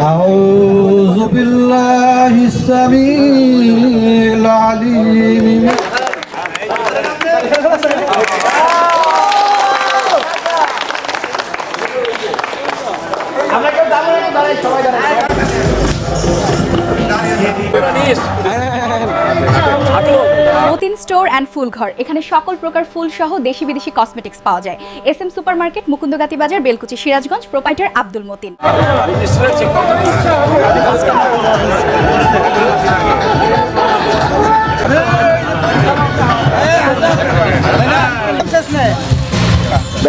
أعوذ بالله السميع العليم من Matin store and Phulghar এখানে সকল প্রকার ফুল সহ দেশি বিদেশি কসমেটিক্স পাওয়া যায়। S M super market Mukundagati বাজার, বেলকুচি, সিরাজগঞ্জ প্রোপাইটার আব্দুল মতিন।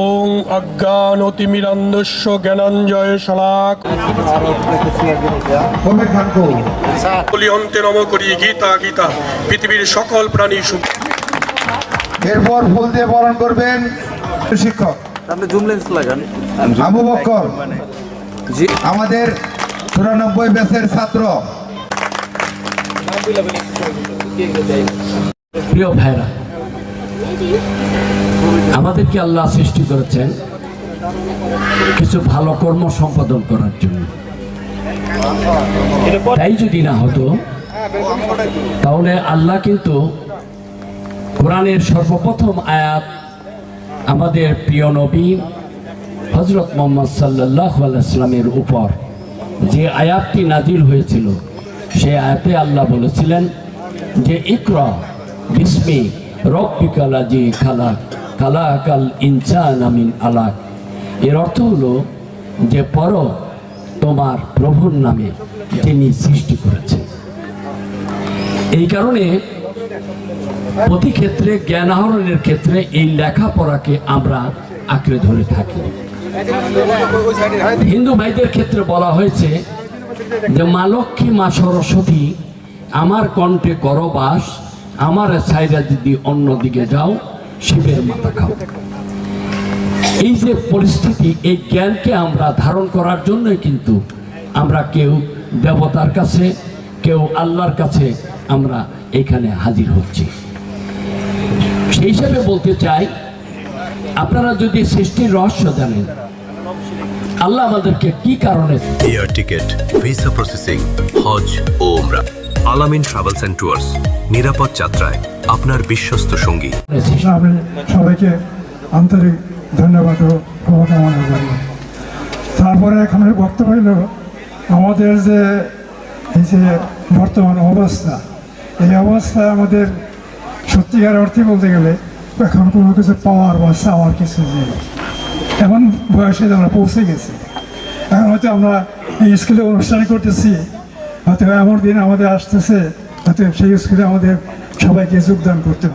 ওং অজ্ঞানতিমিরান্ধস্য জ্ঞানাঞ্জয় শালাক অন্তে নম করি গীতা গীতা পৃথিবীর সকল প্রাণী সুখ এরপর ফুল দিয়ে বরণ করবেন শিক্ষক আপনি জুম লেন্স লাগান। আবু বক্কর আমাদের চুরানব্বই ব্যাচের ছাত্র প্রিয় ভাইরা, আমাদেরকে আল্লাহ সৃষ্টি করেছেন কিছু ভালো কর্ম সম্পাদন করার জন্য। তাই যদি না হতো, তাহলে আল্লাহ কিন্তু কোরআনের সর্বপ্রথম আয়াত আমাদের প্রিয় নবী হজরত মোহাম্মদ সাল্লাহ আলাইসলামের উপর যে আয়াতটি নাজিল হয়েছিল সেই আয়াতে আল্লাহ বলেছিলেন যে, ইকরা বিস্মি রব্বিকালা যে খালা খালাকাল ইনসান আমিন আলাক। এর অর্থ হলো যে, পর তোমার প্রভুর নামে তিনি সৃষ্টি করেছেন। এই কারণে প্রতি ক্ষেত্রে, জ্ঞান আহরণের ক্ষেত্রে এই লেখাপড়াকে আমরা আঁকড়ে ধরে থাকি। হিন্দু ভাইদের ক্ষেত্রে বলা হয়েছে যে মা লক্ষ্মী, মা সরস্বতী, আমার কণ্ঠে করো বাস, আমার ছাইরা দিদি অন্যদিকে যাও, শিবের মাথা খাও। এই যে পরিস্থিতি, এই জ্ঞানকে আমরা ধারণ করার জন্যই কিন্তু আমরা কেউ দেবতার কাছে, কেউ আল্লাহর কাছে আমরা এখানে হাজির হচ্ছি। সেই হিসাবে বলতে চাই, আপনারা যদি সৃষ্টির রহস্য জানেন আল্লাহ আমাদেরকে কি কারণে air ticket visa processing Hajj ও ওমরা আলামিন ট্রাভেলস অ্যান্ড ট্যুরস নিরাপদ যাত্রায় আপনার বিশ্বস্ত সঙ্গী। সবাইকে আন্তরিক ধন্যবাদ ও শুভকামনা করি তারপরে এখানে বক্তব্য হইল আমাদের যে এই যে বর্তমান অবস্থা এই অবস্থায় আমাদের সত্যিকার অর্থে বলতে গেলে এখন কোনো কিছু পাওয়ার বা চাওয়ার কিছু নেই। এমন বয়সে আমরা পৌঁছে গেছি। এখন হয়তো আমরা এই স্কুলে অনুষ্ঠান করতেছি, হয়তো এমন দিন আমাদের আসতেছে, হয়তো সেই স্কুলে আমাদের সবাইকে যোগদান করতে